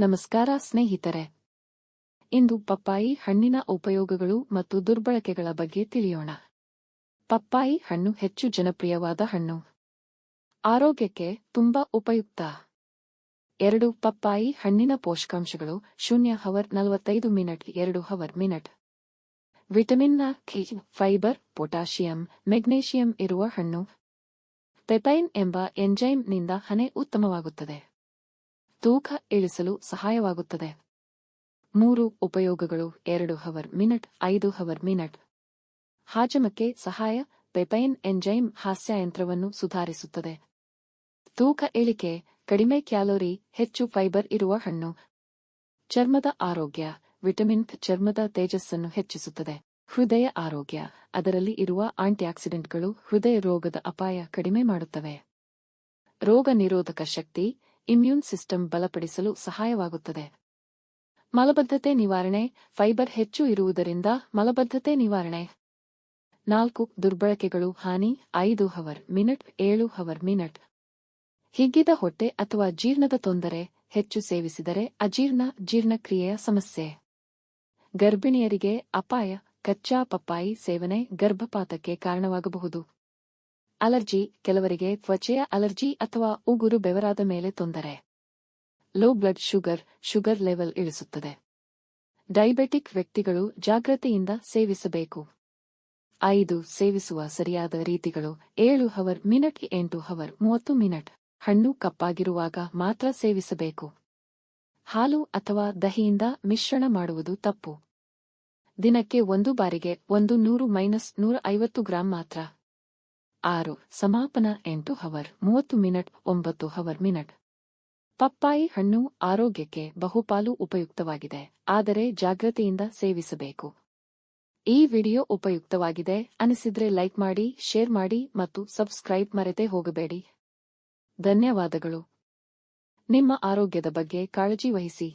ನಮಸ್ಕಾರ ಸ್ನೇಹಿತರೆ. ಇಂದು ಪಪ್ಪಾಯಿ ಹಣ್ಣಿನ ಉಪಯೋಗಗಳು ಮತ್ತು ದುರ್ಬಳಕೆಗಳ ಬಗ್ಗೆ ತಿಳಿಯೋಣ. ಪಪ್ಪಾಯಿ ಹಣ್ಣು ಹೆಚ್ಚು ಜನಪ್ರಿಯವಾದ ಹಣ್ಣು. ಆರೋಗ್ಯಕ್ಕೆ ತುಂಬಾ ಉಪಯುಕ್ತ. ಎರಡು ಪಪ್ಪಾಯಿ ಹಣ್ಣಿನ ಪೋಷಕಾಂಶಗಳು ಶೂನ್ಯ ಹವರ್ ನಲವತ್ತೈದು ಮಿನಟ್, ಎರಡು ಹವರ್ ಮಿನಟ್. ವಿಟಮಿನ್ನ ಖಿ ಫೈಬರ್, ಪೊಟ್ಯಾಷಿಯಂ, ಮೆಗ್ನೇಷಿಯಂ ಇರುವ ಹಣ್ಣು. ಪೆಪೈನ್ ಎಂಬ ಎಂಜೈಮ್ನಿಂದ ಹನೆ ಉತ್ತಮವಾಗುತ್ತದೆ. ತೂಕ ಇಳಿಸಲು ಸಹಾಯವಾಗುತ್ತದೆ. ಮೂರು ಉಪಯೋಗಗಳು, ಎರಡು ಹವರ್ ಮಿನಟ್, ಐದು ಹವರ್ ಮಿನಟ್. ಹಾಜಮಕ್ಕೆ ಸಹಾಯ ಪೆಪೈನ್ ಎಂಜೈಮ್ ಹಾಸ್ಯಯಂತ್ರವನ್ನು ಸುಧಾರಿಸುತ್ತದೆ. ತೂಕ ಇಳಿಕೆ, ಕಡಿಮೆ ಕ್ಯಾಲೋರಿ, ಹೆಚ್ಚು ಫೈಬರ್ ಇರುವ ಹಣ್ಣು. ಚರ್ಮದ ಆರೋಗ್ಯ, ವಿಟಮಿನ್ ಚರ್ಮದ ತೇಜಸ್ಸನ್ನು ಹೆಚ್ಚಿಸುತ್ತದೆ. ಹೃದಯ ಆರೋಗ್ಯ, ಅದರಲ್ಲಿ ಇರುವ ಆಂಟಿಆಕ್ಸಿಡೆಂಟ್ಗಳು ಹೃದಯ ರೋಗದ ಅಪಾಯ ಕಡಿಮೆ ಮಾಡುತ್ತವೆ. ರೋಗ ನಿರೋಧಕ ಶಕ್ತಿ ಇಮ್ಯೂನ್ ಸಿಸ್ಟಮ್ ಬಲಪಡಿಸಲು ಸಹಾಯವಾಗುತ್ತದೆ. ಮಲಬದ್ಧತೆ ನಿವಾರಣೆ, ಫೈಬರ್ ಹೆಚ್ಚು ಇರುವುದರಿಂದ ಮಲಬದ್ಧತೆ ನಿವಾರಣೆ. ನಾಲ್ಕು, ದುರ್ಬಳಕೆಗಳು, ಹಾನಿ, ಐದು, ಹವರ್ ಮಿನಿಟ್, ಏಳು, ಹವರ್ ಮಿನಿಟ್. ಹಿಗ್ಗಿದ ಹೊಟ್ಟೆ ಅಥವಾ ಜೀರ್ಣದ ತೊಂದರೆ, ಹೆಚ್ಚು ಸೇವಿಸಿದರೆ ಅಜೀರ್ಣ, ಜೀರ್ಣಕ್ರಿಯೆಯ ಸಮಸ್ಯೆ. ಗರ್ಭಿಣಿಯರಿಗೆ ಅಪಾಯ, ಕಚ್ಚಾ ಪಪ್ಪಾಯಿ ಸೇವನೆ ಗರ್ಭಪಾತಕ್ಕೆ ಕಾರಣವಾಗಬಹುದು. ಅಲರ್ಜಿ ಕೆಲವರಿಗೆ ತ್ವಚೆಯ ಅಲರ್ಜಿ ಅಥವಾ ಉಗುರು ಬೆವರಾದ ಮೇಲೆ ತೊಂದರೆ. Low blood sugar sugar level ಇಳಿಸುತ್ತದೆ. Diabetic ವ್ಯಕ್ತಿಗಳು ಜಾಗ್ರತೆಯಿಂದ ಸೇವಿಸಬೇಕು. ಐದು, ಸೇವಿಸುವ ಸರಿಯಾದ ರೀತಿಗಳು. ಏಳು ಹವರ್ ಮಿನಟ್ ಎಂಟು ಹವರ್ ಮೂವತ್ತು ಮಿನಟ್ ಹಣ್ಣು ಕಪ್ಪಾಗಿರುವಾಗ ಮಾತ್ರ ಸೇವಿಸಬೇಕು. ಹಾಲು ಅಥವಾ ದಹಿಯಿಂದ ಮಿಶ್ರಣ ಮಾಡುವುದು ತಪ್ಪು. ದಿನಕ್ಕೆ ಒಂದು ಬಾರಿಗೆ ಒಂದು ನೂರು ಮೈನಸ್ ನೂರ ಐವತ್ತು ಗ್ರಾಂ ಮಾತ್ರ. ಆರು. ಸಮಾಪನ ಎಂಟು ಹವರ್, ಮೂವತ್ತು ಮಿನಿಟ್, ಒಂಬತ್ತು ಹವರ್ ಮಿನಿಟ್. ಪಪ್ಪಾಯಿ ಹಣ್ಣು ಆರೋಗ್ಯಕ್ಕೆ ಬಹುಪಾಲು ಉಪಯುಕ್ತವಾಗಿದೆ, ಆದರೆ ಜಾಗ್ರತೆಯಿಂದ ಸೇವಿಸಬೇಕು. ಈ ವಿಡಿಯೋ ಉಪಯುಕ್ತವಾಗಿದೆ, ಅನಿಸಿದ್ರೆ ಲೈಕ್ ಮಾಡಿ, ಶೇರ್ ಮಾಡಿ ಮತ್ತು ಸಬ್ಸ್ಕ್ರೈಬ್ ಮರೆತೇ ಹೋಗಬೇಡಿ. ಧನ್ಯವಾದಗಳು. ನಿಮ್ಮ ಆರೋಗ್ಯದ ಬಗ್ಗೆ ಕಾಳಜಿ ವಹಿಸಿ.